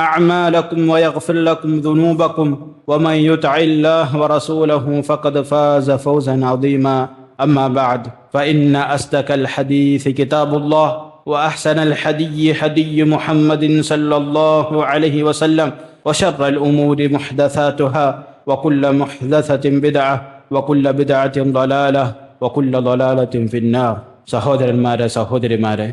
أعمالكم ويغفر لكم ذنوبكم ومن يطع الله ورسوله فقد فاز فوزا عظيما أما بعد فإن أصدق الحديث كتاب الله وأحسن الحدي حدي محمد صلى الله عليه وسلم وشر الأمور محدثاتها وكل محدثة بدعة وكل بدعة ضلالة وكل ضلالة في النار സഹോദരന്മാരെ സഹോദരിമാരെ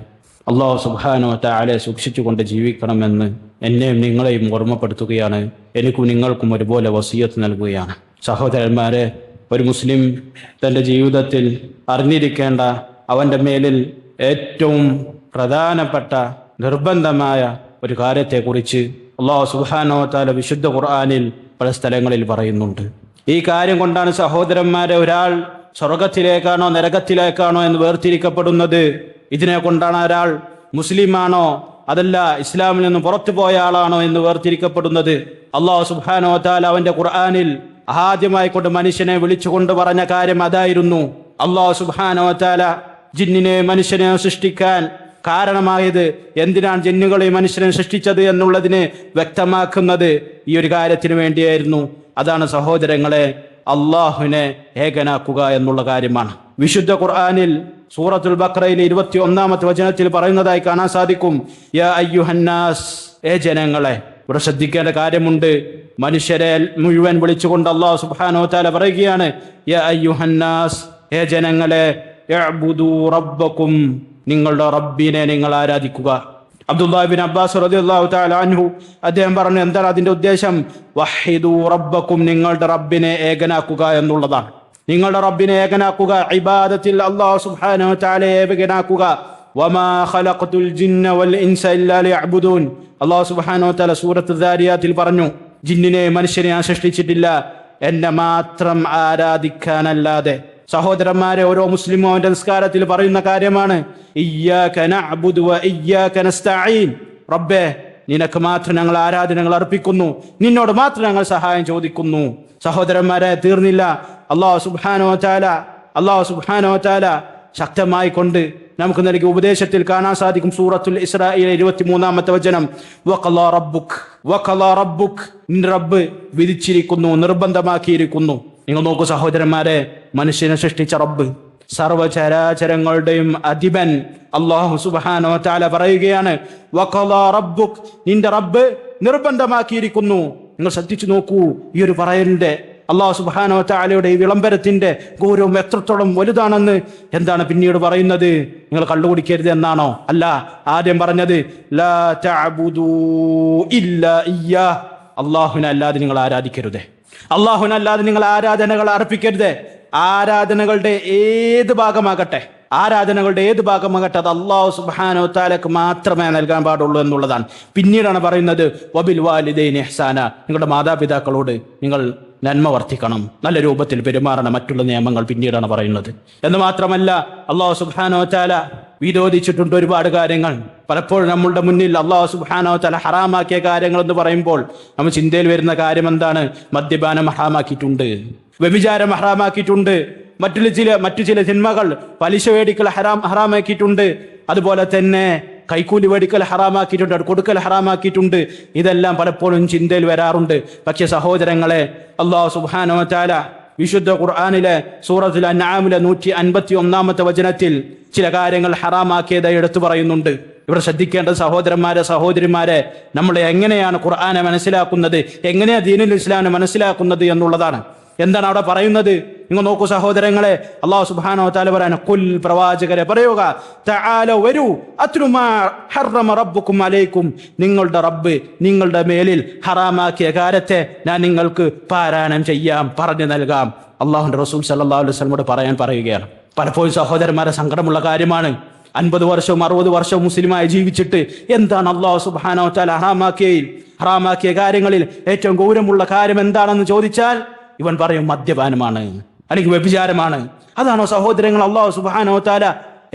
അള്ളാഹു സുബാനോ താഴെ സൂക്ഷിച്ചുകൊണ്ട് ജീവിക്കണമെന്ന് എന്നെയും നിങ്ങളെയും ഓർമ്മപ്പെടുത്തുകയാണ്. എനിക്കും നിങ്ങൾക്കും ഒരുപോലെ വസീയത്ത് നൽകുകയാണ്. സഹോദരന്മാരെ ഒരു മുസ്ലിം തന്റെ ജീവിതത്തിൽ അറിഞ്ഞിരിക്കേണ്ട അവന്റെ മേലിൽ ഏറ്റവും പ്രധാനപ്പെട്ട നിർബന്ധമായ ഒരു കാര്യത്തെക്കുറിച്ച് അള്ളാഹു സുബാനോ താല വിശുദ്ധ ഖുർആാനിൽ പല സ്ഥലങ്ങളിൽ പറയുന്നുണ്ട്. ഈ കാര്യം കൊണ്ടാണ് സഹോദരന്മാരെ ഒരാൾ സ്വർഗത്തിലേക്കാണോ നരകത്തിലേക്കാണോ എന്ന് വേർതിരിക്കപ്പെടുന്നത്. ഇതിനെ കൊണ്ടാണ് ഒരാൾ മുസ്ലിമാണോ അതല്ല ഇസ്ലാമിൽ നിന്ന് പുറത്തു പോയ ആളാണോ എന്ന് വേർതിരിക്കപ്പെടുന്നത്. അള്ളാഹു സുബാനോ താല അവന്റെ ഖുർആാനിൽ ആദ്യമായി കൊണ്ട് മനുഷ്യനെ വിളിച്ചുകൊണ്ട് പറഞ്ഞ കാര്യം അതായിരുന്നു. അള്ളാഹു സുബാനോ താല ജിന്നിനെ മനുഷ്യനെ സൃഷ്ടിക്കാൻ കാരണമായത് എന്തിനാണ് ജന്നുകളെ മനുഷ്യനെ സൃഷ്ടിച്ചത് എന്നുള്ളതിനെ വ്യക്തമാക്കുന്നത് ഈ ഒരു കാര്യത്തിന് വേണ്ടിയായിരുന്നു. അതാണ് സഹോദരങ്ങളെ അള്ളാഹുവിനെ ഏകനാക്കുക എന്നുള്ള കാര്യമാണ്. വിശുദ്ധ ഖുർആാനിൽ സൂറത്തുൽ ബക്രയിലെ ഇരുപത്തി ഒന്നാമത്തെ വചനത്തിൽ പറയുന്നതായി കാണാൻ സാധിക്കും. യാ അയ്യുഹന്നാസ് ഏ ജനങ്ങളെ ഇവിടെ ശ്രദ്ധിക്കേണ്ട കാര്യമുണ്ട്. മനുഷ്യരെ മുഴുവൻ വിളിച്ചുകൊണ്ട് അള്ളാഹു സുബാനോ താല പറയുകയാണ് യാ അയ്യുഹന്നാസ് ഏ ജനങ്ങളെ റബ്ബക്കും നിങ്ങളുടെ റബ്ബിനെ നിങ്ങൾ ആരാധിക്കുക. അബ്ദുല്ലാബിൻ അബ്ബാസ് റളിയല്ലാഹു തആല അൻഹു അദ്ദേഹം പറഞ്ഞു എന്താണ് അതിന്റെ ഉദ്ദേശം? വഹിദു റബ്ബക്കും നിങ്ങളുടെ റബ്ബിനെ ഏകനാക്കുക എന്നുള്ളതാണ്. നിങ്ങളുടെ റബ്ബിനെ ഏകനാക്കുക ഇബാദത്തിൽ അള്ളാഹു സുബ്ഹാനഹു വതആലയെ ഏകനാക്കുക. വമാ ജിന്ന വൽ ഇൻസ ഇല്ലാ സുബ്ഹാനഹു വതആല പറഞ്ഞു ജിന്നിനെ മനുഷ്യനെ ഞാൻ സൃഷ്ടിച്ചിട്ടില്ല എന്നെ മാത്രം ആരാധിക്കാനല്ലാതെ. സഹോദരന്മാരെ ഓരോ മുസ്ലിമും അവന്റെ നിസ്കാരത്തിൽ പറയുന്ന കാര്യമാണ് റബ്ബേ നിനക്ക് മാത്രം ഞങ്ങൾ ആരാധനകൾ അർപ്പിക്കുന്നു നിന്നോട് മാത്രം ഞങ്ങൾ സഹായം ചോദിക്കുന്നു. സഹോദരന്മാരെ തീർന്നില്ല. അള്ളാഹു സുബാനോ താല അള്ളാഹു സുബാനോ താല ശക്തമായി കൊണ്ട് നമുക്ക് നൽകിയ ഉപദേശത്തിൽ കാണാൻ സാധിക്കും സൂറത്തുൽ ഇസ്രായേൽ ഇരുപത്തി മൂന്നാമത്തെ വചനം റബ്ബ് വിധിച്ചിരിക്കുന്നു നിർബന്ധമാക്കിയിരിക്കുന്നു. നിങ്ങൾ നോക്കൂ സഹോദരന്മാരെ മനുഷ്യനെ സൃഷ്ടിച്ച റബ്ബ് സർവചരാചരങ്ങളുടെയും അധിപൻ അള്ളാഹു സുബാനോ താല പറയുകയാണ് റബ്ബുക് നിന്റെ റബ്ബ് നിർബന്ധമാക്കിയിരിക്കുന്നു. നിങ്ങൾ ശ്രദ്ധിച്ചു നോക്കൂ ഈ ഒരു പറയലിന്റെ അള്ളാഹു സുബാനോ താലയുടെ ഈ വിളംബരത്തിന്റെ ഗൗരവം എത്രത്തോളം വലുതാണെന്ന് എന്താണ് പിന്നീട് പറയുന്നത്? നിങ്ങൾ കള്ളുകുടിക്കരുത് എന്നാണോ? അല്ല ആദ്യം പറഞ്ഞത് ലാ അല്ലാതെ നിങ്ങൾ ആരാധിക്കരുത്. അള്ളാഹുവിനല്ലാതെ അല്ലാതെ നിങ്ങൾ ആരാധനകൾ അർപ്പിക്കരുത്. ആരാധനകളുടെ ഏത് ഭാഗമാകട്ടെ ആരാധനകളുടെ ഏത് ഭാഗമാകട്ടെ അത് അള്ളാഹു സുബാനോ താലക്ക് മാത്രമേ നൽകാൻ പാടുള്ളൂ എന്നുള്ളതാണ്. പിന്നീടാണ് പറയുന്നത് വബിൽ വാലിദൈൻ എഹ്സാന നിങ്ങളുടെ മാതാപിതാക്കളോട് നിങ്ങൾ നന്മ വർദ്ധിക്കണം. നല്ല രൂപത്തിൽ പെരുമാറണം മറ്റുള്ള നിയമങ്ങൾ പിന്നീടാണ് പറയുന്നത്. എന്ന് മാത്രമല്ല അള്ളാഹു സുബാനോ ചാല വിരോധിച്ചിട്ടുണ്ട് ഒരുപാട് കാര്യങ്ങൾ. പലപ്പോഴും നമ്മളുടെ മുന്നിൽ അള്ളാഹു സുബാനോ ചാല ഹറാമാക്കിയ കാര്യങ്ങൾ എന്ന് പറയുമ്പോൾ നമ്മൾ ചിന്തയിൽ വരുന്ന കാര്യം എന്താണ്? മദ്യപാനം ഹറാമാക്കിയിട്ടുണ്ട്. വ്യഭിചാരം ഹറാമാക്കിയിട്ടുണ്ട്. മറ്റു ചില മറ്റു ചില സിനിമകൾ പലിശ വേടിക്കൽ ഹറാം ഹറാമാക്കിയിട്ടുണ്ട്. അതുപോലെ തന്നെ കൈക്കൂലി മേടിക്കൽ ഹറാമാക്കിയിട്ടുണ്ട് കൊടുക്കൽ ഹറാമാക്കിയിട്ടുണ്ട്. ഇതെല്ലാം പലപ്പോഴും ചിന്തയിൽ വരാറുണ്ട്. പക്ഷെ സഹോദരങ്ങളെ അള്ളാഹു സുബാനോ ചാല വിശുദ്ധ ഖുർആാനിലെ സൂറത്തുൽ അന്നാമിലെ നൂറ്റി അൻപത്തി ഒന്നാമത്തെ വചനത്തിൽ ചില കാര്യങ്ങൾ ഹറാമാക്കിയതായി എടുത്തു പറയുന്നുണ്ട്. ഇവിടെ ശ്രദ്ധിക്കേണ്ട സഹോദരന്മാരെ സഹോദരിമാരെ നമ്മൾ എങ്ങനെയാണ് ഖുർആാനെ മനസ്സിലാക്കുന്നത് എങ്ങനെയാണ് ദീനുൽ ഇസ്ലാമിനെ മനസ്സിലാക്കുന്നത് എന്നുള്ളതാണ്. എന്താണ് അവിടെ പറയുന്നത്? നിങ്ങൾ നോക്കൂ സഹോദരങ്ങളെ അള്ളാഹു സുബാനോ വ തആല പറയാൻ കുൽ പ്രവാചകരെ പറയുക തആല അലൈക്കും. നിങ്ങളുടെ റബ്ബ് നിങ്ങളുടെ മേലിൽ ഹറാമാക്കിയ കാര്യത്തെ ഞാൻ നിങ്ങൾക്ക് പാരായണം ചെയ്യാം പറഞ്ഞു നൽകാം. അള്ളാഹുന്റെ റസൂൽ സല്ലാ അലൈഹി വസല്ലമയോട് പറയാൻ പറയുകയാണ്. പലപ്പോഴും സഹോദരന്മാരെ സങ്കടമുള്ള കാര്യമാണ്. അൻപത് വർഷവും അറുപത് വർഷവും മുസ്ലിമായി ജീവിച്ചിട്ട് എന്താണ് അള്ളാഹു സുബാനോ താല ഹറാമാക്കിയയിൽ ഹറാമാക്കിയ കാര്യങ്ങളിൽ ഏറ്റവും ഗൗരവമുള്ള കാര്യം എന്താണെന്ന് ചോദിച്ചാൽ ഇവൻ പറയും മദ്യപാനമാണ് അല്ലെങ്കിൽ വ്യഭിചാരമാണ് അതാണോ സഹോദരങ്ങൾ അള്ളാഹു സുബാനോ താല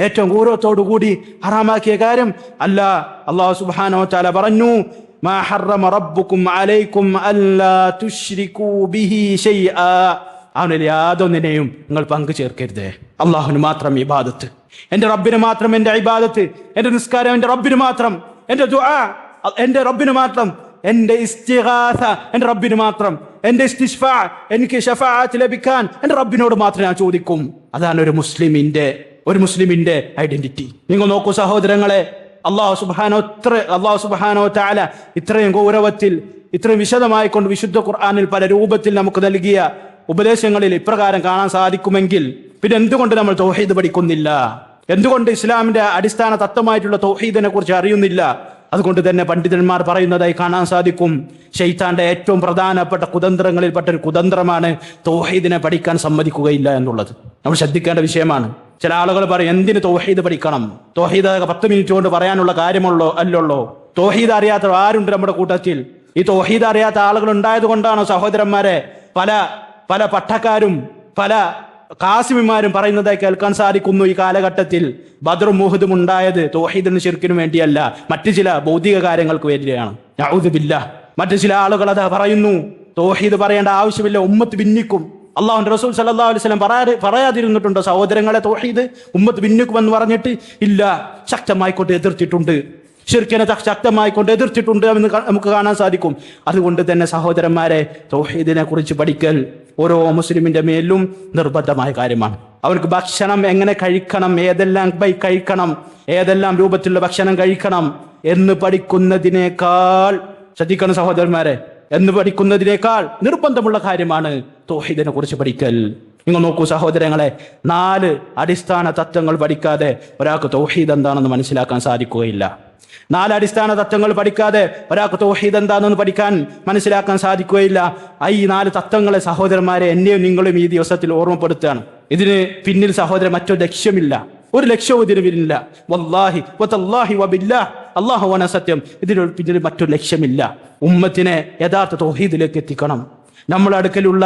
ഏറ്റവും ഗൗരവത്തോടു കൂടി ഹറാമാക്കിയ കാര്യം അല്ല അള്ളാഹു സുബാനോ താല പറഞ്ഞു ما حرم ربكم عليكم ألا تشركوا به شيئا അവനിൽ യാതൊന്നിനെയും നിങ്ങൾ പങ്കു ചേർക്കരുത് അള്ളാഹുവിന് മാത്രം ഇബാദത്ത് എന്റെ റബ്ബിന് മാത്രം എന്റെ ഇബാദത്ത് എന്റെ നിസ്കാരം എന്റെ റബ്ബിന് മാത്രം എന്റെ ദുആ എന്റെ റബ്ബിന് മാത്രം എന്റെ ഇസ്തിഗാസ എന്റെ റബ്ബിന് മാത്രം എന്റെ എനിക്ക് ലഭിക്കാൻ. എന്റെ റബ്ബിനോട് മാത്രം ഞാൻ ചോദിക്കും. അതാണ് ഒരു മുസ്ലിമിന്റെ ഒരു മുസ്ലിമിന്റെ ഐഡന്റിറ്റി. നിങ്ങൾ നോക്കൂ സഹോദരങ്ങളെ അള്ളാഹു സുബാനോ ഇത്ര അള്ളാഹു സുബാനോ താല ഇത്രയും ഗൗരവത്തിൽ ഇത്രയും വിശദമായി കൊണ്ട് വിശുദ്ധ ഖുർആാനിൽ പല രൂപത്തിൽ നമുക്ക് നൽകിയ ഉപദേശങ്ങളിൽ ഇപ്രകാരം കാണാൻ സാധിക്കുമെങ്കിൽ പിന്നെ എന്തുകൊണ്ട് നമ്മൾ തൗഹീദ് പഠിക്കുന്നില്ല? എന്തുകൊണ്ട് ഇസ്ലാമിന്റെ അടിസ്ഥാന തത്വമായിട്ടുള്ള തൗഹീദിനെ കുറിച്ച് അറിയുന്നില്ല? അതുകൊണ്ട് തന്നെ പണ്ഡിതന്മാർ പറയുന്നതായി കാണാൻ സാധിക്കും. ഷെയ്ത്താന്റെ ഏറ്റവും പ്രധാനപ്പെട്ട കുതന്ത്രങ്ങളിൽപ്പെട്ട ഒരു കുതന്ത്രമാണ് തൗഹീദിനെ പഠിക്കാൻ സമ്മതിക്കുകയില്ല എന്നുള്ളത്. നമ്മൾ ശ്രദ്ധിക്കേണ്ട വിഷയമാണ്. ചില ആളുകൾ പറയും എന്തിന് തൗഹീദ് പഠിക്കണം? തൗഹീദ് പത്ത് മിനിറ്റ് കൊണ്ട് പറയാനുള്ള കാര്യമുള്ളോ അല്ലല്ലോ? തൗഹീദ് അറിയാത്ത ആരുണ്ട് നമ്മുടെ കൂട്ടത്തിൽ? ഈ തൗഹീദ് അറിയാത്ത ആളുകൾ ഉണ്ടായത് കൊണ്ടാണോ സഹോദരന്മാരെ? പല പല പട്ടക്കാരും പല കാസിമിമാരും പറയുന്നതായി കേൾക്കാൻ സാധിക്കുന്നു ഈ കാലഘട്ടത്തിൽ. ബദറും മുഹദും ഉണ്ടായത് തോഹീദിന് ശിർക്കിനു വേണ്ടിയല്ല. മറ്റു ചില ഭൗതിക കാര്യങ്ങൾക്ക് വേണ്ടിയാണ്. യഊദുബില്ല മറ്റു ചില ആളുകൾ അത് പറയുന്നു. തോഹീദ് പറയേണ്ട ആവശ്യമില്ല. ഉമ്മത്ത് ഭിന്നിക്കും. അള്ളാഹു റസൂൽ സല്ലാ അലൈഹി വസല്ലം പറയാ പറയാതിരുന്നിട്ടുണ്ടോ? സഹോദരങ്ങളെ തോഹീദ് ഉമ്മത്ത് ഭിന്നിക്കുമെന്ന് പറഞ്ഞിട്ട്? ഇല്ല. ശക്തമായിക്കൊണ്ട് എതിർത്തിട്ടുണ്ട്. ഷിർക്കിനെ ത- ശക്തമായി കൊണ്ട് എതിർത്തിട്ടുണ്ട് എന്ന് നമുക്ക് കാണാൻ സാധിക്കും. അതുകൊണ്ട് തന്നെ സഹോദരന്മാരെ തൗഹീദിനെ കുറിച്ച് പഠിക്കൽ ഓരോ മുസ്ലിമിന്റെ മേലും നിർബന്ധമായ കാര്യമാണ്. അവർക്ക് ഭക്ഷണം എങ്ങനെ കഴിക്കണം ഏതെല്ലാം ബൈ കഴിക്കണം ഏതെല്ലാം രൂപത്തിലുള്ള ഭക്ഷണം കഴിക്കണം എന്ന് പഠിക്കുന്നതിനേക്കാൾ ശ്രദ്ധിക്കണം സഹോദരന്മാരെ എന്ന് പഠിക്കുന്നതിനേക്കാൾ നിർബന്ധമുള്ള കാര്യമാണ് തോഹിദിനെ കുറിച്ച് പഠിക്കൽ. നിങ്ങൾ നോക്കൂ സഹോദരങ്ങളെ നാല് അടിസ്ഥാന തത്വങ്ങൾ പഠിക്കാതെ ഒരാൾക്ക് തോഹീദ് എന്താണെന്ന് മനസ്സിലാക്കാൻ സാധിക്കുകയില്ല. നാല് അടിസ്ഥാന തത്വങ്ങൾ പഠിക്കാതെ ഒരാൾക്ക് തോഹീദ് എന്താണെന്ന് പഠിക്കാൻ മനസ്സിലാക്കാൻ സാധിക്കുകയില്ല. ഈ നാല് തത്വങ്ങളെ സഹോദരന്മാരെ എന്നെയും നിങ്ങളും ഈ ദിവസത്തിൽ ഓർമ്മപ്പെടുത്തുകയാണ്. ഇതിന് പിന്നിൽ സഹോദരൻ മറ്റൊരു ലക്ഷ്യമില്ല. ഒരു ലക്ഷ്യവും ഇതിന് പിന്നില്ല വല്ലാഹി വതല്ലാഹി വബില്ലാഹ് അള്ളാഹുവാണ് സത്യം. ഇതിന് പിന്നിൽ മറ്റൊരു ലക്ഷ്യമില്ല. ഉമ്മത്തിനെ യഥാർത്ഥ തോഹീദിലേക്ക് എത്തിക്കണം. നമ്മുടെ അടുക്കലുള്ള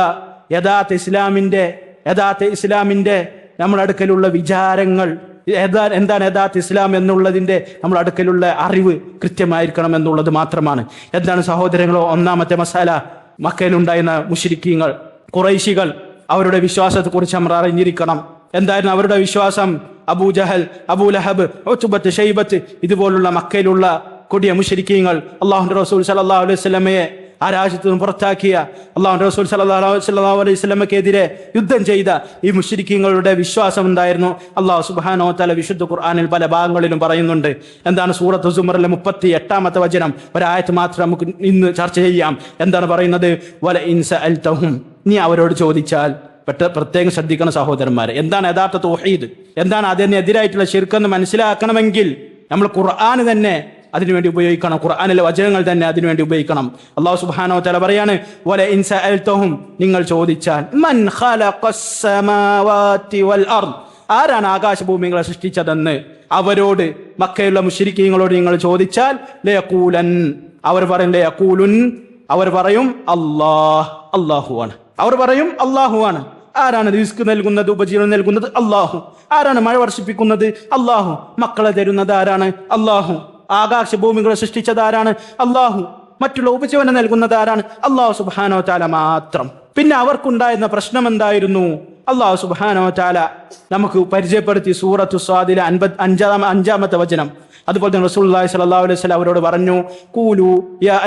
യഥാർത്ഥ ഇസ്ലാമിന്റെ യഥാർത്ഥ ഇസ്ലാമിന്റെ നമ്മുടെ അടുക്കലുള്ള വിചാരങ്ങൾ ഏതാ എന്താണ് യഥാർത്ഥ ഇസ്ലാം എന്നുള്ളതിന്റെ നമ്മൾ അടുക്കലുള്ള അറിവ് കൃത്യമായിരിക്കണം എന്നുള്ളത് മാത്രമാണ്. എന്താണ് സഹോദരങ്ങളോ ഒന്നാമത്തെ മസാല മക്കയിലുണ്ടായിരുന്ന മുഷിരിക്കീങ്ങൾ കുറൈശികൾ അവരുടെ വിശ്വാസത്തെക്കുറിച്ച് നമ്മൾ അറിഞ്ഞിരിക്കണം. എന്തായിരുന്നു അവരുടെ വിശ്വാസം? അബൂ ജഹൽ അബൂ ലഹബ് ഒത്തുബത്ത് ഷെയ്ബത്ത് ഇതുപോലുള്ള മക്കയിലുള്ള കൊടിയ മുഷരിക്കീങ്ങൾ അള്ളാഹു റസൂൽ സലഹ് അലൈഹി വസല്ലമയെ ആ രാജ്യത്ത് നിന്ന് പുറത്താക്കിയ അള്ളാഹു റസൂൽ സല്ലല്ലാഹു അലൈഹി സ്വലമക്കെതിരെ യുദ്ധം ചെയ്ത ഈ മുഷരിക്കങ്ങളുടെ വിശ്വാസം എന്തായിരുന്നു? അള്ളാഹു സുബാനോ തല വിശുദ്ധ ഖുർആാനിൽ പല ഭാഗങ്ങളിലും പറയുന്നുണ്ട്. എന്താണ് സൂറത്ത് സുമറിലെ മുപ്പത്തി എട്ടാമത്തെ വചനം? ഒരായത്ത് മാത്രം നമുക്ക് ഇന്ന് ചർച്ച ചെയ്യാം. എന്താണ് പറയുന്നത്? വല ഇൻസ അൽതഹും നീ അവരോട് ചോദിച്ചാൽ പെട്ട പ്രത്യേകം ശ്രദ്ധിക്കണം സഹോദരന്മാരെ. എന്താണ് യഥാർത്ഥ തോഹീദ്? എന്താണ് അതിനെതിരായിട്ടുള്ള ശിർക്കെന്ന് മനസ്സിലാക്കണമെങ്കിൽ നമ്മൾ ഖുർആൻ തന്നെ അതിനുവേണ്ടി ഉപയോഗിക്കണം. ഖുർആാനിലെ വചനങ്ങൾ തന്നെ അതിനുവേണ്ടി ഉപയോഗിക്കണം. അള്ളാഹു സുബാനോ തല പറയാണ് വല ഇൻസ സഅൽതഹും നിങ്ങൾ ചോദിച്ചാൽ മൻ വൽ അർദ് ആരാണ് ആകാശഭൂമികളെ സൃഷ്ടിച്ചതെന്ന് അവരോട് മക്കയുള്ള മുഷരിക്കീങ്ങളോട് നിങ്ങൾ ചോദിച്ചാൽ ലയഖൂലൻ അവർ പറയും ലയക്കൂലുൻ അവർ പറയും അല്ലാഹ് അല്ലാഹുവാണ് അവർ പറയും അള്ളാഹുവാണ് ആരാണ് റിസ്ക് നൽകുന്നത് ഉപജീവനം നൽകുന്നത്? അള്ളാഹു ആരാണ് മഴ വർഷിപ്പിക്കുന്നത്? അള്ളാഹു മക്കളെ തരുന്നത് ആരാണ്? അള്ളാഹു ആകാശ ഭൂമികളെ സൃഷ്ടിച്ചത് ആരാണ് മറ്റുള്ള ഉപജീവനം നൽകുന്നത് ആരാണ്? അള്ളാഹു സുബാനോ താല മാത്രം. പിന്നെ അവർക്കുണ്ടായിരുന്ന പ്രശ്നം എന്തായിരുന്നു? അള്ളാഹു സുബാനോ താല നമുക്ക് പരിചയപ്പെടുത്തി സൂറത്തു സ്വാദിലെ അൻപത് അഞ്ചാം അഞ്ചാമത്തെ വചനം. അതുപോലെ തന്നെ റസൂലുള്ളാഹി സ്വല്ലല്ലാഹു അലൈഹി വസല്ലം അവരോട് പറഞ്ഞു കൂലു യാ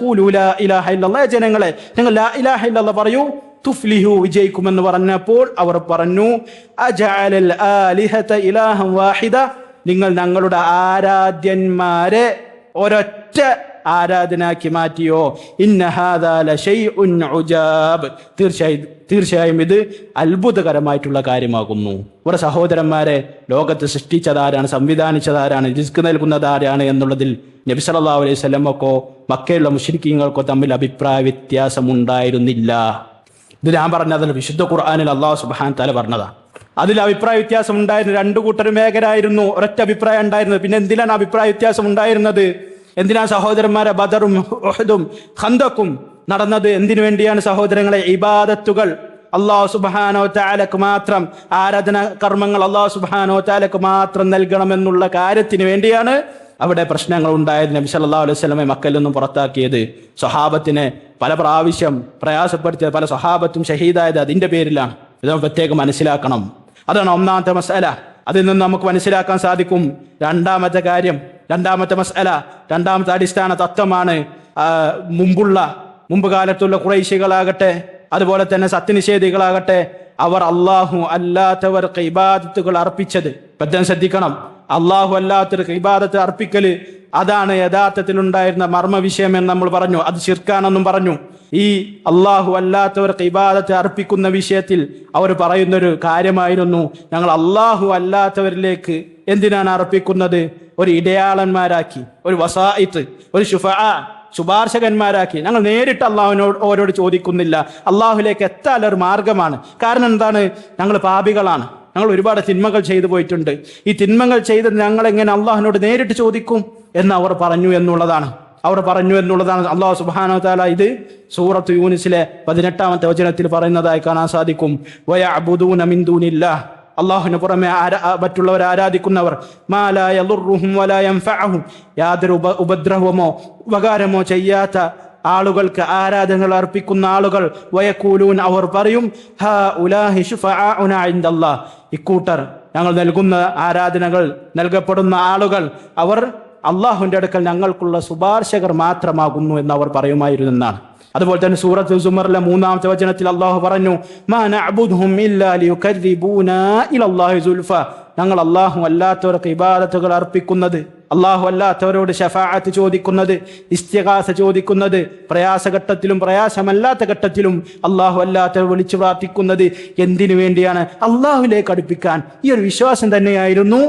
കൂലു ലാ ഇലാഹ ഇല്ലല്ലാഹ്. ജനങ്ങളെ നിങ്ങൾ ലാ ഇലാഹ ഇല്ലല്ലാഹ് പറയൂ. തുഫ്ലിഹു വിജയിക്കുമെന്ന് പറഞ്ഞപ്പോൾ അവർ പറഞ്ഞു അജഅലൽ ആലിഹത ഇലാഹൻ വാഹിദ. നിങ്ങൾ ഞങ്ങളുടെ ആരാധ്യന്മാരെ ഒരൊറ്റ ആരാധനാക്കി മാറ്റിയോ? ഇന്നഹാദാലുജാബ് തീർച്ചയായും തീർച്ചയായും ഇത് അത്ഭുതകരമായിട്ടുള്ള കാര്യമാകുന്നു. ഇവിടെ സഹോദരന്മാരെ ലോകത്ത് സൃഷ്ടിച്ചതാരാണ് സംവിധാനിച്ചതാരാണ് റിസ്ക് നൽകുന്നതാരാണ് എന്നുള്ളതിൽ നബി സല്ലല്ലാഹു അലൈഹി സ്വലമക്കോ മക്കയുള്ള മുഷ്രിക്കീങ്ങൾക്കോ തമ്മിൽ അഭിപ്രായ വ്യത്യാസമുണ്ടായിരുന്നില്ല ഇത് ഞാൻ പറഞ്ഞതല്ല വിശുദ്ധ ഖുർആാനിൽ അള്ളാഹു സുബാൻ തല പറഞ്ഞതാ. അതിൽ അഭിപ്രായ വ്യത്യാസം ഉണ്ടായിരുന്നു. രണ്ടു കൂട്ടരും ഏകരായിരുന്നു ഒരൊറ്റ അഭിപ്രായം ഉണ്ടായിരുന്നത്. പിന്നെ എന്തിനാണ് അഭിപ്രായ വ്യത്യാസം ഉണ്ടായിരുന്നത്? എന്തിനാണ് സഹോദരന്മാരെ ബദറും ഒഹദും ഖന്തക്കും നടന്നത്? എന്തിനു വേണ്ടിയാണ് സഹോദരങ്ങളെ ഇബാദത്തുകൾ? അള്ളാഹു സുബാനോ ചാലക്ക് മാത്രം ആരാധന കർമ്മങ്ങൾ അള്ളാഹു സുബാനോ ചാലക്ക് മാത്രം നൽകണമെന്നുള്ള കാര്യത്തിന് വേണ്ടിയാണ് അവിടെ പ്രശ്നങ്ങൾ ഉണ്ടായത്. നബി സല്ലല്ലാഹു അലൈഹി വസല്ലമെ മക്കയിൽ നിന്നും പുറത്താക്കിയത്. സ്വഹാബത്തിനെ പല പ്രാവശ്യം പ്രയാസപ്പെടുത്തിയത് പല സ്വഹാബത്തും ഷഹീദായത് അതിന്റെ പേരിലാണ്. ഇത് പ്രത്യേകം മനസ്സിലാക്കണം. അതാണ് ഒന്നാമത്തെ മസാല. അതിൽ നിന്ന് നമുക്ക് മനസ്സിലാക്കാൻ സാധിക്കും രണ്ടാമത്തെ കാര്യം രണ്ടാമത്തെ മസാല രണ്ടാമത്തെ അടിസ്ഥാന തത്വമാണ് മുമ്പുള്ള മുമ്പ് കാലത്തുള്ള കുറേശികളാകട്ടെ അതുപോലെ തന്നെ സത്യനിഷേധികളാകട്ടെ അവർ അള്ളാഹു അല്ലാത്തവർക്ക് ഇബാദത്തുകൾ അർപ്പിച്ചത്. പ്രത്യേകം ശ്രദ്ധിക്കണം. അള്ളാഹു അല്ലാത്തവർക്ക് ഇബാദത്ത് അർപ്പിക്കൽ അതാണ് യഥാർത്ഥത്തിൽ ഉണ്ടായിരുന്ന മർമ്മ വിഷയം എന്ന് നമ്മൾ പറഞ്ഞു. അത് ശിർക്കാണെന്നും പറഞ്ഞു. ഈ അള്ളാഹു അല്ലാത്തവർക്ക് ഇബാദത്ത് അർപ്പിക്കുന്ന വിഷയത്തിൽ അവർ പറയുന്നൊരു കാര്യമായിരുന്നു. ഞങ്ങൾ അള്ളാഹു അല്ലാത്തവരിലേക്ക് എന്തിനാണ് അർപ്പിക്കുന്നത്? ഒരു ഇടയാളന്മാരാക്കി ഒരു വസായിത്ത് ഒരു ശുഫ ശുപാർശകന്മാരാക്കി. ഞങ്ങൾ നേരിട്ട് അള്ളാഹുവിനോട് ഓരോട് ചോദിക്കുന്നില്ല. അള്ളാഹുലേക്ക് എത്താൻ ഒരു മാർഗമാണ്. കാരണം എന്താണ്? ഞങ്ങൾ പാപികളാണ്. ഞങ്ങൾ ഒരുപാട് തിന്മകൾ ചെയ്തു പോയിട്ടുണ്ട്. ഈ തിന്മകൾ ചെയ്ത് ഞങ്ങൾ എങ്ങനെ അള്ളാഹിനോട് നേരിട്ട് ചോദിക്കും എന്ന് അവർ പറഞ്ഞു എന്നുള്ളതാണ്. അവർ പറഞ്ഞു എന്നുള്ളതാണ്. അള്ളാഹു സുബാനോ ഇത് സൂറത്ത് യൂനിസിലെ പതിനെട്ടാമത്തെ വചനത്തിൽ പറയുന്നതായി കാണാൻ സാധിക്കും. അള്ളാഹുന് പുറമെ മറ്റുള്ളവർ ആരാധിക്കുന്നവർ. മാലാ യളുറുഹും വലാ യൻഫഅഹും. യാതൊരു ഉപ ഉപദ്രവമോ ഉപകാരമോ ചെയ്യാത്ത ആളുകൾക്ക് ആരാധനകൾ അർപ്പിക്കുന്ന ആളുകൾ വയക്കൂലൂൻ അവർ പറയും ഹ ഉലാഹി ഇക്കൂട്ടർ ഞങ്ങൾ നൽകുന്ന ആരാധനകൾ നൽകപ്പെടുന്ന ആളുകൾ അവർ അള്ളാഹുവിന്റെ അടുക്കൽ ഞങ്ങൾക്കുള്ള ശുപാർശകർ മാത്രമാകുന്നു എന്ന് അവർ പറയുമായിരുന്നു എന്നാണ്. അതുപോലെ തന്നെ സൂറത്ത് സുമറിലെ മൂന്നാമത്തെ വചനത്തിൽ അള്ളാഹു പറഞ്ഞു ഞങ്ങൾ അള്ളാഹു അല്ലാത്തവർക്ക് ഇബാദത്തുകൾ അർപ്പിക്കുന്നത് അള്ളാഹു അല്ലാത്തവരോട് ഷഫാഅത്ത് ചോദിക്കുന്നത് ഇസ്തിഗാസ ചോദിക്കുന്നത് പ്രയാസഘട്ടത്തിലും പ്രയാസമല്ലാത്ത ഘട്ടത്തിലും അള്ളാഹു അല്ലാത്തവർ വിളിച്ചു പ്രാർത്ഥിക്കുന്നത് എന്തിനു വേണ്ടിയാണ്? അള്ളാഹുലേക്ക് അടുപ്പിക്കാൻ. ഈ ഒരു വിശ്വാസം തന്നെയായിരുന്നു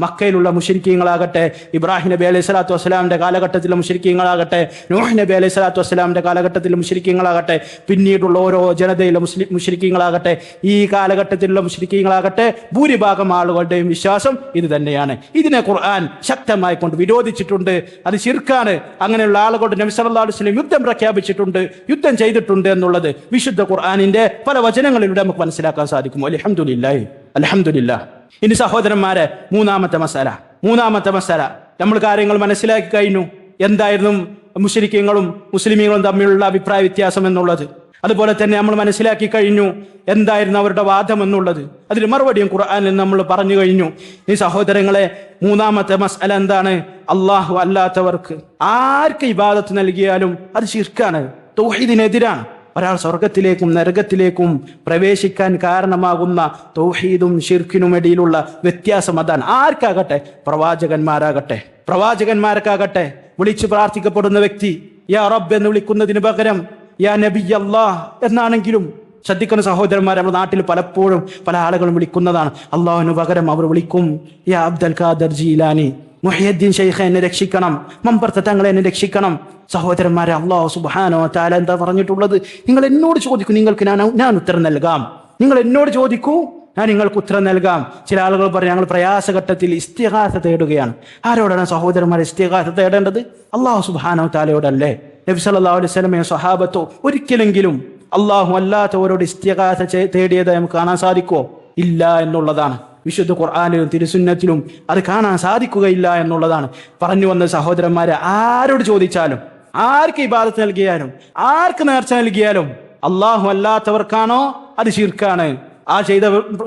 മക്കയിലുള്ള മുഷരിക്കീങ്ങളാകട്ടെ ഇബ്രാഹിം നബി അലൈഹി സ്വലാത്തു വസ്സലാമിന്റെ കാലഘട്ടത്തിലെ മുഷരിക്കീങ്ങളാകട്ടെ നൂഹ് നബി അലൈഹി സ്വലാത്തു വസ്സലാമിന്റെ കാലഘട്ടത്തിലെ മുഷരിക്കീങ്ങളാകട്ടെ പിന്നീടുള്ള ഓരോ ജനതയിലെ മുസ്ലിം മുഷരിക്കീങ്ങളാകട്ടെ ഈ കാലഘട്ടത്തിലുള്ള മുഷരിക്കീങ്ങളാകട്ടെ ഭൂരിഭാഗം ആളുകളുടെയും വിശ്വാസം ഇത് തന്നെയാണ്. ഇതിനെ ഖുർആൻ ശക്തമായി കൊണ്ട് വിരോധിച്ചിട്ടുണ്ട്. അത് ശിർക്കാണ്. അങ്ങനെയുള്ള ആളുകളുടെ നബി സല്ലല്ലാഹു അലൈഹി വസല്ലം യുദ്ധം പ്രഖ്യാപിച്ചിട്ടുണ്ട് യുദ്ധം ചെയ്തിട്ടുണ്ട് എന്നുള്ളത് വിശുദ്ധ ഖുർആനിന്റെ പല വചനങ്ങളിലൂടെ നമുക്ക് മനസ്സിലാക്കാൻ സാധിക്കും അലഹമുല്ലായി അൽഹംദുലില്ലാ ഇനി സഹോദരന്മാരെ മൂന്നാമത്തെ മസാല മൂന്നാമത്തെ മസാല. നമ്മൾ കാര്യങ്ങൾ മനസ്സിലാക്കി കഴിഞ്ഞു. എന്തായിരുന്നു മുസ്ലിക്കങ്ങളും മുസ്ലിമീങ്ങളും തമ്മിലുള്ള അഭിപ്രായ വ്യത്യാസം എന്നുള്ളത്. അതുപോലെ തന്നെ നമ്മൾ മനസ്സിലാക്കി കഴിഞ്ഞു എന്തായിരുന്നു അവരുടെ വാദം എന്നുള്ളത്. അതിന് മറുപടിയും ഖുർആാനിൽ നമ്മൾ പറഞ്ഞു കഴിഞ്ഞു. ഈ സഹോദരങ്ങളെ മൂന്നാമത്തെ മസാല എന്താണ്? അള്ളാഹു അല്ലാത്തവർക്ക് ആർക്ക് ഇബാദത്ത് നൽകിയാലും അത് ശിർക്കാണ് തൗഹീദിനെതിരാണ്. ഒരാൾ സ്വർഗത്തിലേക്കും നരകത്തിലേക്കും പ്രവേശിക്കാൻ കാരണമാകുന്ന തൗഹീദും ഷിർഖിനും ഇടയിലുള്ള വ്യത്യാസം അതാണ്. ആർക്കാകട്ടെ? പ്രവാചകന്മാരാകട്ടെ. പ്രവാചകന്മാർക്കാകട്ടെ? വിളിച്ചു പ്രാർത്ഥിക്കപ്പെടുന്ന വ്യക്തി യാ റബ്ബ് എന്ന് വിളിക്കുന്നതിന് പകരം യാ നബി അല്ലാ എന്നാണെങ്കിലും ശ്രദ്ധിക്കുന്ന സഹോദരന്മാർ നമ്മുടെ നാട്ടിൽ പലപ്പോഴും പല ആളുകളും വിളിക്കുന്നതാണ്. അള്ളാഹുവിന് പകരം അവർ വിളിക്കും യാ Abdul Qadir Jilani Muhyiddin Sheikh എന്നെ രക്ഷിക്കണം. മമ്പർത്ത തങ്ങളെ എന്നെ രക്ഷിക്കണം. സഹോദരന്മാരെ അള്ളാഹു സുബാനോ താല എന്താ പറഞ്ഞിട്ടുള്ളത്? നിങ്ങൾ എന്നോട് ചോദിക്കൂ നിങ്ങൾക്ക് ഞാൻ ഞാൻ ഉത്തരം നൽകാം. നിങ്ങൾ എന്നോട് ചോദിക്കൂ ഞാൻ നിങ്ങൾക്ക് ഉത്തരം നൽകാം. ചില ആളുകൾ പറഞ്ഞു ഞങ്ങൾ പ്രയാസഘട്ടത്തിൽ ഇസ്തിഹാസ തേടുകയാണ്. ആരോടാണ് സഹോദരന്മാർ ഇസ്തിഹാസ തേടേണ്ടത്? അള്ളാഹു സുബാനോ താലയോടല്ലേ നബി സല്ലാ അലൈഹി വസല്ലമയോ സഹാബത്തോ ഒരിക്കലെങ്കിലും അള്ളാഹു അല്ലാത്തവരോട് ഇസ്തിഹാസ തേടിയതായി നമുക്ക് കാണാൻ സാധിക്കോ ഇല്ല എന്നുള്ളതാണ്. വിശുദ്ധ ഖുർആാനിലും തിരുസുന്നത്തിലും അത് കാണാൻ സാധിക്കുകയില്ല എന്നുള്ളതാണ്. പറഞ്ഞു വന്ന സഹോദരന്മാരെ ആരോട് ചോദിച്ചാലും ആർക്ക് ഇബാദത്ത് നൽകിയാലും ആർക്ക് നേർച്ച നൽകിയാലും അള്ളാഹു അല്ലാത്തവർക്കാണോ അത് ശിർക്കാണ്. ആ ചെയ്ത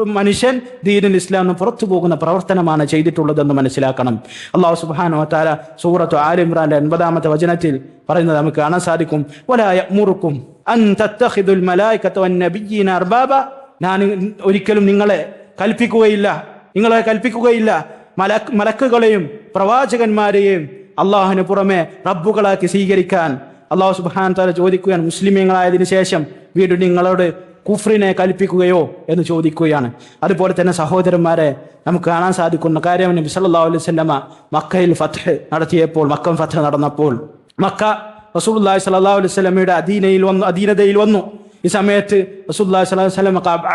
മനുഷ്യൻ ദീനുൽ നിന്ന് പുറത്തു പോകുന്ന പ്രവർത്തനമാണ് ചെയ്തിട്ടുള്ളതെന്ന് മനസ്സിലാക്കണം. അള്ളാഹു സുബാനോ താര സൂറത്ത് ആൽ ഇമ്രാന്റെ എൺപതാമത്തെ വചനത്തിൽ പറയുന്നത് നമുക്ക് കാണാൻ സാധിക്കും. ഒലായ മുറുക്കും അൻ അർബാബ. ഞാൻ ഒരിക്കലും നിങ്ങളെ കൽപ്പിക്കുകയില്ല. നിങ്ങളെ കൽപ്പിക്കുകയില്ല. മല മലക്കുകളെയും പ്രവാചകന്മാരെയും അള്ളാഹുവിന് പുറമെ റബ്ബുകളാക്കി സ്വീകരിക്കാൻ അള്ളാഹു സുബാൻ താല ചോദിക്കുകയാണ്. മുസ്ലിമീങ്ങളായതിനു ശേഷം വീണ്ടും നിങ്ങളോട് കുഫ്രിനെ കൽപ്പിക്കുകയോ എന്ന് ചോദിക്കുകയാണ്. അതുപോലെ തന്നെ സഹോദരന്മാരെ നമുക്ക് കാണാൻ സാധിക്കുന്ന കാര്യം നബി സല്ലല്ലാഹു അലൈഹി വസല്ലമ മക്കയിൽ ഫത്ത് നടത്തിയപ്പോൾ മക്കം ഫത്ത് നടന്നപ്പോൾ മക്ക റസൂലുള്ളാഹി സ്വല്ലല്ലാഹു അലൈഹി സ്വലമയുടെ അധീനയിൽ വന്നു അധീനതയിൽ വന്നു. ഈ സമയത്ത് അലൈഹി വസല്ലമ കഅബ-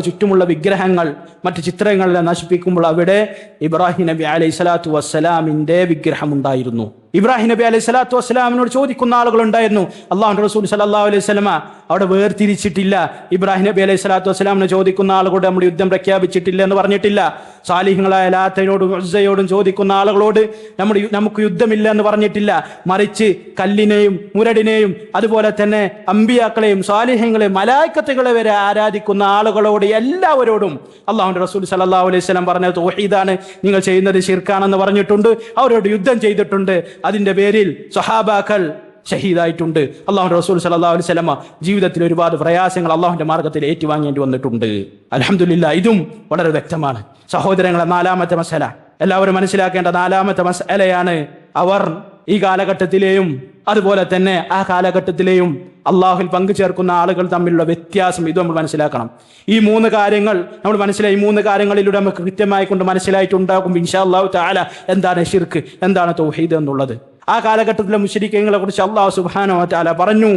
ചുറ്റുമുള്ള വിഗ്രഹങ്ങൾ മറ്റ് ചിത്രങ്ങളെല്ലാം നശിപ്പിക്കുമ്പോൾ അവിടെ ഇബ്രാഹിം നബി അലൈഹി സ്വലാത്തു വസ്സലാമിന്റെ വിഗ്രഹം ഉണ്ടായിരുന്നു ഇബ്രാഹിം നബി അലൈഹി സ്വലാത്തു വസ്സലാമിനോട് ചോദിക്കുന്ന ആളുകളുണ്ടായിരുന്നു. അള്ളാഹു റസൂൽ സല്ലല്ലാഹു അലൈഹി വസല്ലമ അവിടെ വേർതിരിച്ചിട്ടില്ല. ഇബ്രാഹിം നബി അലൈഹി സ്വലാത്തു വസ്സലാമിനെ ചോദിക്കുന്ന ആളുകളോട് നമ്മുടെ യുദ്ധം പ്രഖ്യാപിച്ചിട്ടില്ല എന്ന് പറഞ്ഞിട്ടില്ല. സാലിഹ്യങ്ങളായ ലാത്തയോടും ഉസയോടും ചോദിക്കുന്ന ആളുകളോട് നമ്മുടെ നമുക്ക് യുദ്ധമില്ല എന്ന് പറഞ്ഞിട്ടില്ല. മറിച്ച് കല്ലിനെയും മുരടിനെയും അതുപോലെ തന്നെ അമ്പിയാക്കളെയും സാലിഹ്യങ്ങളെയും മലായ്ക്കത്തുകളെ വരെ ആരാധിക്കുന്ന ആളുകളോട് എല്ലാവരോടും അള്ളാഹുന്റെ റസൂൽ സല്ലല്ലാഹു അലൈഹി സ്വലം പറഞ്ഞത് തോഹീദാണ്. നിങ്ങൾ ചെയ്യുന്നത് ഷിർക്കാണെന്ന് പറഞ്ഞിട്ടുണ്ട്. അവരോട് യുദ്ധം ചെയ്തിട്ടുണ്ട്. അതിന്റെ പേരിൽ സഹാബാക്കൾ ഷഹീദായിട്ടുണ്ട്. അള്ളാഹു റസൂൽ സല്ലല്ലാഹു അലൈഹി വസല്ലമ ജീവിതത്തിൽ ഒരുപാട് പ്രയാസങ്ങൾ അള്ളാഹുന്റെ മാർഗത്തിൽ ഏറ്റുവാങ്ങേണ്ടി വന്നിട്ടുണ്ട്. അൽഹംദുലില്ലാ ഇതും വളരെ വ്യക്തമാണ്. സഹോദരങ്ങളെ നാലാമത്തെ മസല. എല്ലാവരും മനസ്സിലാക്കേണ്ട നാലാമത്തെ മസലയാണ് അവർ ഈ കാലഘട്ടത്തിലെയും അതുപോലെ തന്നെ ആ കാലഘട്ടത്തിലെയും അള്ളാഹുൽ ചേർക്കുന്ന ആളുകൾ തമ്മിലുള്ള വ്യത്യാസം ഇത് നമ്മൾ മനസ്സിലാക്കണം. ഈ മൂന്ന് കാര്യങ്ങൾ നമ്മൾ മനസ്സിലായി മൂന്ന് കാര്യങ്ങളിലൂടെ നമുക്ക് കൃത്യമായി കൊണ്ട് മനസ്സിലായിട്ടുണ്ടാകും ഇൻഷാ അള്ളാഹു താല എന്താണ് ഷിർക്ക് എന്താണ് തൗഹീദ് എന്നുള്ളത്. ആ കാലഘട്ടത്തിലെ മുഷരിക്കങ്ങളെ കുറിച്ച് അള്ളാഹു സുബാനോ താല പറഞ്ഞു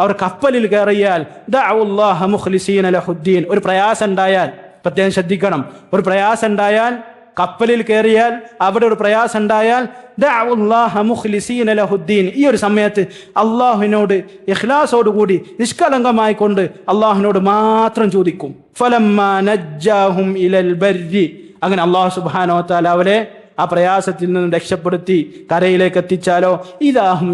അവർ കപ്പലിൽ കയറിയാൽ ഒരു പ്രയാസം ഉണ്ടായാൽ പ്രത്യേകം ശ്രദ്ധിക്കണം ഒരു പ്രയാസം ഉണ്ടായാൽ കപ്പലിൽ കയറിയാൽ അവിടെ ഒരു പ്രയാസം ഉണ്ടായാൽ ലഹുദ്ദീൻ. ഈ ഒരു സമയത്ത് അള്ളാഹുവിനോട് ഇഖ്ലാസോടുകൂടി നിഷ്കളങ്കമായി കൊണ്ട് അള്ളാഹുവിനോട് മാത്രം ചോദിക്കും നജ്ജാഹും ഇലൽ ബർരി. അങ്ങനെ അള്ളാഹു സുബാനോ വ തആല അവരെ ആ പ്രയാസത്തിൽ നിന്ന് രക്ഷപ്പെടുത്തി കരയിലേക്ക് എത്തിച്ചാലോ? ഇതാഹും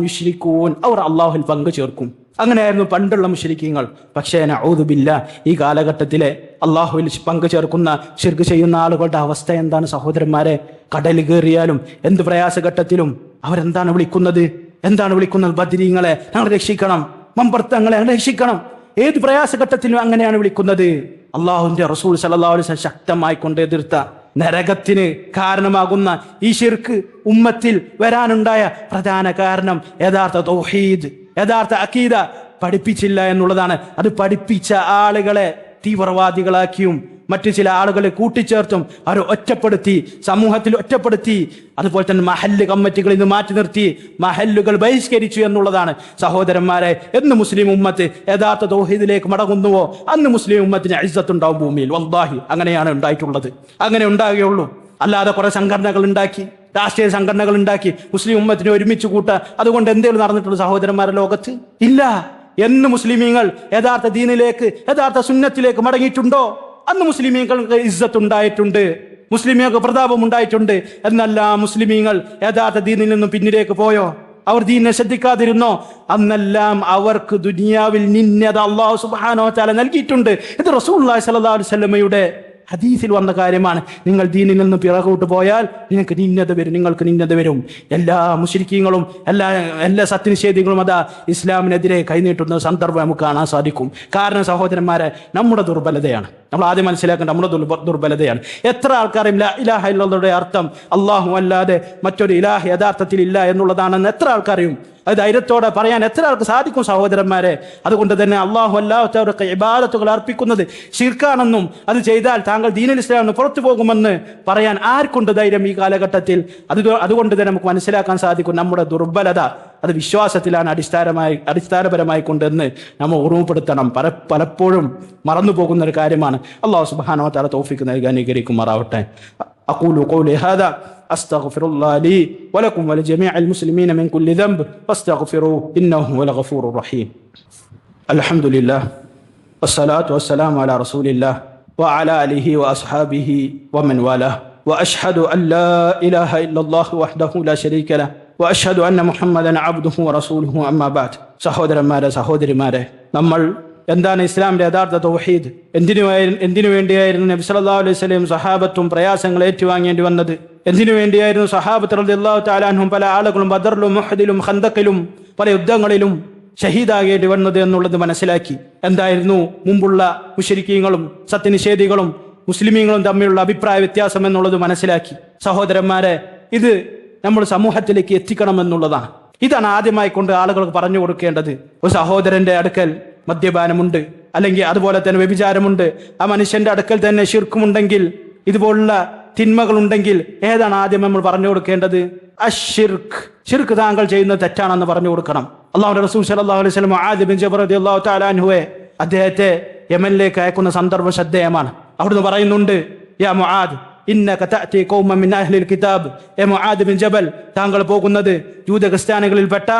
അവർ അള്ളാഹുൽ പങ്കു ചേർക്കും. അങ്ങനെയായിരുന്നു പണ്ടുള്ള മുഷരിക്കീങ്ങൾ. പക്ഷേ ഔതുബില്ല ഈ കാലഘട്ടത്തിലെ അള്ളാഹുവിൽ പങ്കു ചേർക്കുന്ന ഷിർക്ക് ചെയ്യുന്ന ആളുകളുടെ അവസ്ഥ എന്താണ് സഹോദരന്മാരെ? കടൽ കയറിയാലും എന്ത് പ്രയാസഘട്ടത്തിലും അവരെന്താണ് വിളിക്കുന്നത്? എന്താണ് വിളിക്കുന്നത് ബദ്രീങ്ങളെ? ഞങ്ങൾ രക്ഷിക്കണം. മമ്പർത്തങ്ങളെ ഞങ്ങൾ രക്ഷിക്കണം. ഏത് പ്രയാസഘട്ടത്തിലും അങ്ങനെയാണ് വിളിക്കുന്നത്. അള്ളാഹുവിന്റെ റസൂൽ വസല്ലം ശക്തമായി കൊണ്ട് എതിർത്ത നരകത്തിന് കാരണമാകുന്ന ഈ ഷിർക്ക് ഉമ്മത്തിൽ വരാനുണ്ടായ പ്രധാന കാരണം യഥാർത്ഥ തൗഹീദ്. യഥാർത്ഥ അക്കീദ പഠിപ്പിച്ചില്ല എന്നുള്ളതാണ്. അത് പഠിപ്പിച്ച ആളുകളെ തീവ്രവാദികളാക്കിയും മറ്റു ചില ആളുകളെ കൂട്ടിച്ചേർത്തും അവരെ ഒറ്റപ്പെടുത്തി സമൂഹത്തിൽ ഒറ്റപ്പെടുത്തി അതുപോലെ തന്നെ മഹല്ല് കമ്മിറ്റികളിൽ നിന്ന് മാറ്റി നിർത്തി മഹല്ലുകൾ ബഹിഷ്കരിച്ചു എന്നുള്ളതാണ്. സഹോദരന്മാരെ എന്ന് മുസ്ലിം ഉമ്മത്ത് യഥാർത്ഥ തൗഹീദിലേക്ക് മടങ്ങുന്നുവോ അന്ന് മുസ്ലിം ഉമ്മത്തിന് ഇസ്സത്തുണ്ടാവും ഭൂമിയിൽ. വല്ലാഹി അങ്ങനെയാണ് ഉണ്ടായിട്ടുള്ളത്. അങ്ങനെ ഉണ്ടാകുകയുള്ളൂ അല്ലാതെ കുറെ സംഘടനകൾ ഉണ്ടാക്കി. രാഷ്ട്രീയ സംഘടനകൾ ഉണ്ടാക്കി മുസ്ലിം ഉമ്മത്തിനെ ഒരുമിച്ച് കൂട്ടുക അതുകൊണ്ട് എന്തെങ്കിലും നടന്നിട്ടുണ്ട് സഹോദരന്മാരെ ലോകത്ത്? ഇല്ല. എന്ന് മുസ്ലിമീങ്ങൾ യഥാർത്ഥ ദീനിലേക്ക് യഥാർത്ഥ സുന്നത്തിലേക്ക് മടങ്ങിയിട്ടുണ്ടോ? അന്ന് മുസ്ലിമീങ്ങൾക്ക് ഇസ്സത്ത് ഉണ്ടായിട്ടുണ്ട്. മുസ്ലിമീങ്ങൾക്ക് പ്രതാപം ഉണ്ടായിട്ടുണ്ട്. എന്നല്ല മുസ്ലിമീങ്ങൾ യഥാർത്ഥ ദീനിൽ നിന്നും പിന്നിലേക്ക് പോയോ? അവർ ദീനെ ശ്രദ്ധിക്കാതിരുന്നോ? അന്നെല്ലാം അവർക്ക് ദുനിയാവിൽ നിന്നത അള്ളാഹു സുബാനോ ചാല നൽകിയിട്ടുണ്ട്. ഇത് റസൂലുള്ളാഹി സ്വല്ലല്ലാഹു അലൈഹി വസല്ലമയുടെ ഹദീസിൽ വന്ന കാര്യമാണ്. നിങ്ങൾ ദീനിൽ നിന്ന് പിറകോട്ട് പോയാൽ നിങ്ങൾക്ക് നിന്നത വരും നിങ്ങൾക്ക് നിന്നത വരും. എല്ലാ മുസ്ലിക്കീങ്ങളും എല്ലാ എല്ലാ സത്യനിഷേധികളും അതാ ഇസ്ലാമിനെതിരെ കൈനീട്ടുന്ന സന്ദർഭം നമുക്ക് കാണാൻ സാധിക്കും. കാരണം സഹോദരന്മാരെ നമ്മുടെ ദുർബലതയാണ്. നമ്മൾ ആദ്യം മനസ്സിലാക്കേണ്ട നമ്മുടെ ദുർബ- ദുർബലതയാണ്. എത്ര ആൾക്കാരും ഇലാഹ ഇല്ലാതെ അർത്ഥം അള്ളാഹു അല്ലാതെ മറ്റൊരു ഇലാഹ യഥാർത്ഥത്തിൽ ഇല്ല എന്നുള്ളതാണെന്ന് എത്ര ആൾക്കറിയും അത് ധൈര്യത്തോടെ പറയാൻ എത്ര ആൾക്ക് സാധിക്കും സഹോദരന്മാരെ? അതുകൊണ്ട് തന്നെ അള്ളാഹു അല്ലാത്തവർക്ക് ഇബാദത്തുകൾ അർപ്പിക്കുന്നത് ശിർക്കാണെന്നും അത് ചെയ്താൽ താങ്കൾ ദീനൽ ഇസ്ലാമെന്ന് പുറത്തു പോകുമെന്ന് പറയാൻ ആർക്കുണ്ട് ധൈര്യം ഈ കാലഘട്ടത്തിൽ? അത് അതുകൊണ്ട് തന്നെ നമുക്ക് മനസ്സിലാക്കാൻ സാധിക്കും നമ്മുടെ ദുർബലത അത് വിശ്വാസത്തിലാണ് അടിസ്ഥാനമായി അടിസ്ഥാനപരമായി കൊണ്ടെന്ന് നമ്മൾ ഓർമ്മപ്പെടുത്തണം. പല പലപ്പോഴും മറന്നു പോകുന്ന ഒരു കാര്യമാണ് അള്ളാഹു സുബാനോ തല തോഫിക്ക് നൽകി അനുകരിക്കുമാറാവട്ടെ അക്കൂലു കോലു ഹദ. أستغفر الله لي ولكم ولجميع المسلمين من كل ذنب فاستغفروه إنه هو الغفور الرحيم. الحمد لله والصلاة والسلام على رسول الله وعلى آله وأصحابه ومن والاه. وأشهد أن لا إله إلا الله وحده لا شريك له. وأشهد أن محمدا عبده ورسوله أما بعد. സഹോദരന്മാരെ സഹോദരിമാരെ നമ്മൾ എന്താണ് ഇസ്ലാമിന്റെ യഥാർത്ഥ തൗഹീദ്? എന്തിനു എന്തിനു വേണ്ടിയായിരുന്നു നബി സല്ലല്ലാഹു അലൈഹി വസല്ലം സഹാബത്തും പ്രയാസങ്ങൾ ഏറ്റുവാങ്ങേണ്ടി വന്നത്? എന്തിനു വേണ്ടിയായിരുന്നു സഹാബത്ത് റളിയല്ലാഹു തആലാൻഹും പല ആളുകളും ബദറിലും മുഹദിലും ഹന്തക്കിലും പല യുദ്ധങ്ങളിലും ഷഹീദാകേണ്ടി വന്നത് എന്നുള്ളത് മനസ്സിലാക്കി. എന്തായിരുന്നു? മുമ്പുള്ള മുഷരിക്കീങ്ങളും സത്യനിഷേധികളും മുസ്ലിമീങ്ങളും തമ്മിലുള്ള അഭിപ്രായ വ്യത്യാസം എന്നുള്ളത് മനസ്സിലാക്കി. സഹോദരന്മാരെ ഇത് നമ്മൾ സമൂഹത്തിലേക്ക് എത്തിക്കണം എന്നുള്ളതാണ് ഇതാണ് ആദ്യമായി കൊണ്ട് ആളുകൾക്ക് പറഞ്ഞു കൊടുക്കേണ്ടത്. ഒരു സഹോദരന്റെ അടുക്കൽ മദ്യപാനമുണ്ട്. അല്ലെങ്കിൽ അതുപോലെ തന്നെ വ്യഭിചാരമുണ്ട്. ആ മനുഷ്യന്റെ അടുക്കൽ തന്നെ ശിർക്കുമുണ്ടെങ്കിൽ ഇതുപോലുള്ള തിന്മകളുണ്ടെങ്കിൽ ഏതാണ് ആദ്യം നമ്മൾ പറഞ്ഞു കൊടുക്കേണ്ടത്? അഷിർക്ക് ഷിർക്ക് താങ്കൾ ചെയ്യുന്ന തെറ്റാണെന്ന് പറഞ്ഞു കൊടുക്കണം. അള്ളാഹു റസൂൽ സല്ലല്ലാഹു അലൈഹി വസല്ലം ആദി ബിൻ ജബർ റളിയല്ലാഹു തആല അൻഹുവെ അദ്ദേഹത്തെ അയക്കുന്ന സന്ദർഭം ശ്രദ്ധേയമാണ്. അവിടുന്ന് പറയുന്നുണ്ട് കിതാബ്. എ മുആദ് ബിൻ ജബൽ താങ്കൾ പോകുന്നത് ജൂത ക്രിസ്ത്യാനികളിൽപ്പെട്ട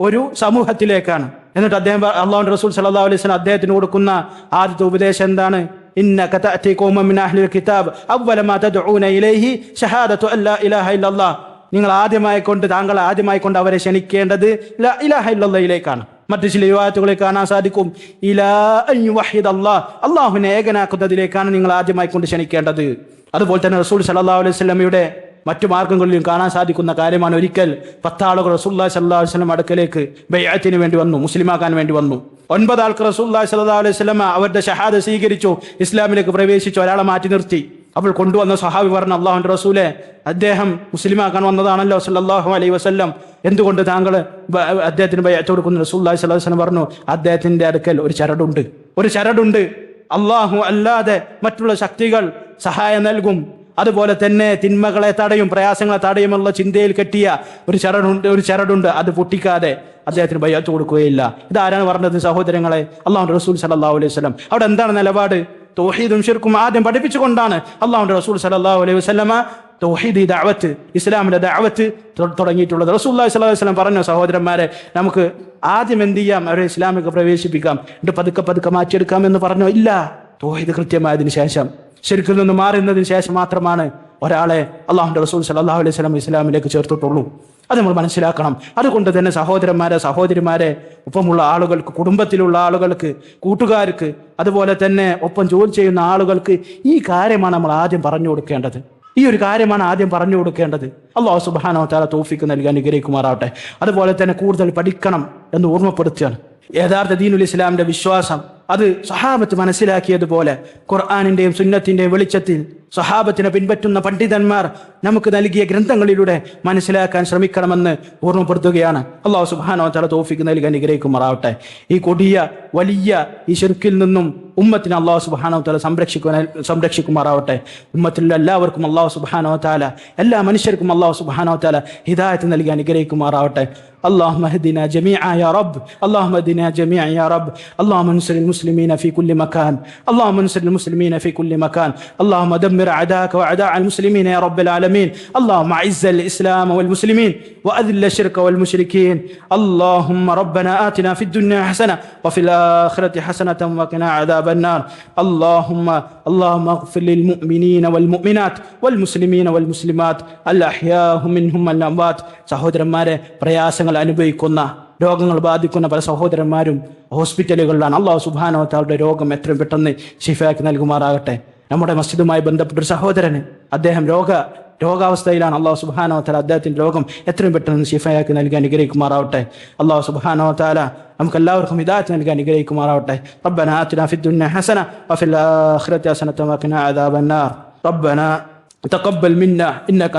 ഒരു സമൂഹത്തിലേക്കാണ്. എന്നിട്ട് അദ്ദേഹം അള്ളാഹു റസൂൽ സല്ലല്ലാഹു അലൈഹി വസല്ലം അദ്ദേഹത്തിന് കൊടുക്കുന്ന ആദ്യത്തെ ഉപദേശം എന്താണ് إنك تأتي قوما من أهل الكتاب أول ما تدعون إليه شهادة أن لا إله إلا الله നിങ്ങൾ ആദ്യമായി കൊണ്ട് താങ്കൾ ആദ്യമായി കൊണ്ട് അവരെ ക്ഷണിക്കേണ്ടത് ലാ ഇലാഹ ഇല്ലല്ലയിലേക്കാണ് മറ്റു ചില യുവാത്തുകളെ കാണാൻ സാധിക്കും ഇലാ വഹിദ് അള്ളാഹ് അള്ളാഹുവിനെ ഏകനാക്കുന്നതിലേക്കാണ് നിങ്ങൾ ആദ്യമായി കൊണ്ട് ക്ഷണിക്കേണ്ടത് അതുപോലെ തന്നെ റസൂൽ സല്ലല്ലാഹു അലൈഹി വസല്ലമയുടെ മറ്റു മാർഗങ്ങളിലും കാണാൻ സാധിക്കുന്ന കാര്യമാണ് ഒരിക്കൽ പത്താളുകൾ റസൂല്ലാ സല്ലാ വസ്ലം അടുക്കലേക്ക് ബയ്യത്തിന് വേണ്ടി വന്നു മുസ്ലിമാക്കാൻ വേണ്ടി വന്നു. ഒൻപത് ആൾക്ക് റസൂല്ലാ സല്ലാ അലൈഹി സ്വലമ അവരുടെ ഷഹാദ സ്വീകരിച്ചു ഇസ്ലാമിലേക്ക് പ്രവേശിച്ചു ഒരാളെ മാറ്റി നിർത്തി. അപ്പോൾ കൊണ്ടുവന്ന സഹാബി പറഞ്ഞു അള്ളാഹുന്റെ റസൂലെ അദ്ദേഹം മുസ്ലിമാക്കാൻ വന്നതാണല്ലോ സല്ലാഹു അലൈഹി വസ്ല്ലം. എന്തുകൊണ്ട് താങ്കൾ അദ്ദേഹത്തിന് ബയ്യത്ത് കൊടുക്കുന്നു? റസൂല്ലാ സ്വലാഹു വസ്ലം പറഞ്ഞു അദ്ദേഹത്തിന്റെ അടുക്കൽ ഒരു ചരടുണ്ട്. ഒരു ചരടുണ്ട്. അള്ളാഹു അല്ലാതെ മറ്റുള്ള ശക്തികൾ സഹായം നൽകും. അതുപോലെ തന്നെ തിന്മകളെ തടയും പ്രയാസങ്ങളെ തടയുമുള്ള ചിന്തയിൽ കെട്ടിയ ഒരു ചരടുണ്ട് ഒരു ചരടുണ്ട്. അത് പൊട്ടിക്കാതെ അദ്ദേഹത്തിന് ഭയത്ത് കൊടുക്കുകയില്ല. ഇതാരാണ് പറഞ്ഞത് സഹോദരങ്ങളെ? അള്ളാഹു റസൂൽ സലാഹു അലൈഹി വസ്ലം അവിടെ എന്താണ് നിലപാട്? തോഹീദും ഷിർക്കും ആദ്യം പഠിപ്പിച്ചുകൊണ്ടാണ് അള്ളാഹു റസൂൽ സലാഹു അലൈഹി വസ്ലമ തൗഹീദി ദഅവത്ത് ഇസ്ലാമിന്റെ ദാവത്ത് തുടങ്ങിയിട്ടുള്ളത്. സ്വല്ലല്ലാഹു അലൈഹി വസല്ലം പറഞ്ഞു സഹോദരന്മാരെ നമുക്ക് ആദ്യം എന്ത് ചെയ്യാം? അവരെ ഇസ്ലാമിലേക്ക് പ്രവേശിപ്പിക്കാം. എന്നിട്ട് പതുക്കെ പതുക്കെ മാറ്റിയെടുക്കാം എന്ന് പറഞ്ഞോ. ഇല്ല. തൗഹീദ് കൃത്യമായതിനു ശേഷം ശരിക്കിൽ നിന്ന് മാറുന്നതിന് ശേഷം മാത്രമാണ് ഒരാളെ അള്ളാഹുന്റെ റസൂൽ സല്ലല്ലാഹു അലൈഹി വസല്ലം ഇസ്ലാമിലേക്ക് ചേർത്തിട്ടുള്ളൂ. അത് നമ്മൾ മനസ്സിലാക്കണം. അതുകൊണ്ട് തന്നെ സഹോദരന്മാരെ സഹോദരിമാരെ ഒപ്പമുള്ള ആളുകൾക്ക് കുടുംബത്തിലുള്ള ആളുകൾക്ക് കൂട്ടുകാർക്ക് അതുപോലെ തന്നെ ഒപ്പം ജോലി ചെയ്യുന്ന ആളുകൾക്ക് ഈ കാര്യമാണ് നമ്മൾ ആദ്യം പറഞ്ഞു കൊടുക്കേണ്ടത്. ഈ ഒരു കാര്യമാണ് ആദ്യം പറഞ്ഞു കൊടുക്കേണ്ടത്. അള്ളാഹു സുബാനോ താല തോഫിക്ക് നൽകി അനുഗ്രഹിക്കുമാറാവട്ടെ. അതുപോലെ തന്നെ കൂടുതൽ പഠിക്കണം എന്ന് ഓർമ്മപ്പെടുത്തുകയാണ്. യഥാർത്ഥ ദീനുൽ ഇസ്ലാമിന്റെ വിശ്വാസം. അത് സഹാബത്ത് മനസ്സിലാക്കിയതുപോലെ ഖുർആാനിന്റെയും സുന്നത്തിന്റെയും വെളിച്ചത്തിൽ സഹാബത്തിനെ പിൻപറ്റുന്ന പണ്ഡിതന്മാർ നമുക്ക് നൽകിയ ഗ്രന്ഥങ്ങളിലൂടെ മനസ്സിലാക്കാൻ ശ്രമിക്കണമെന്ന് ഓർമ്മപ്പെടുത്തുകയാണ്. അള്ളാഹു സുബാനോ തല തോഫിക്ക് നൽകി അനുഗ്രഹിക്കുമാറാവട്ടെ. ഈ കൊടിയ വലിയ ഈ ശെരുക്കിൽ നിന്നും ഉമ്മത്തിന് അള്ളാഹു സുബാനോ തല സംരക്ഷിക്കുവാൻ സംരക്ഷിക്കുമാറാവട്ടെ. ഉമ്മത്തിലുള്ള എല്ലാവർക്കും അള്ളാഹു സുബാനോ താല എല്ലാ മനുഷ്യർക്കും അള്ളാഹു സുബാനോ താല ഹിദായത്ത് നൽകി അനുഗ്രഹിക്കുമാറാവട്ടെ. اللهم اهدنا جميعا يا رب اللهم اهدنا جميعا يا رب اللهم انصر المسلمين في كل مكان اللهم انصر المسلمين في كل مكان اللهم دمر اعداءك واعداء المسلمين يا رب العالمين اللهم اعز الاسلام والمسلمين واذل الشرك والمشركين اللهم ربنا اتنا في الدنيا حسنه وفي الاخره حسنه وقنا عذاب النار اللهم اللهم اغفر للمؤمنين والمؤمنات والمسلمين والمسلمات الاحياء منهم والاموات സഹോദരന്മാരെ പ്രയാസങ്ങൾ സങ്കടങ്ങൾ അനുഭവിക്കുന്ന രോഗങ്ങൾ ബാധിക്കുന്ന പല സഹോദരന്മാരും ഹോസ്പിറ്റലുകളിലാണ്. അള്ളാഹു സുബാനോത്താളുടെ രോഗം എത്രയും പെട്ടെന്ന് ഷിഫയാക്കി നൽകുമാറാകട്ടെ. നമ്മുടെ മസ്ജിദുമായി ബന്ധപ്പെട്ട ഒരു സഹോദരന് അദ്ദേഹം രോഗ രോഗാവസ്ഥയിലാണ്. അള്ളാഹു സുബാനോ താല അദ്ദേഹത്തിന്റെ രോഗം എത്രയും പെട്ടെന്ന് ഷിഫയാക്കി നൽകി അനുഗ്രഹിക്കുമാറാവട്ടെ. അള്ളാഹു സുബാനോത്താല നമുക്ക് എല്ലാവർക്കും ഹിദായത്ത് നൽകാൻ അനുഗ്രഹിക്കുമാറാവട്ടെ. റബ്ബന ഹസന വഫിൽ ആഖിറതി ഹസനത വഖിന അദാബന്നാർ റബ്ബന തഖബ്ബൽ ഇന്നക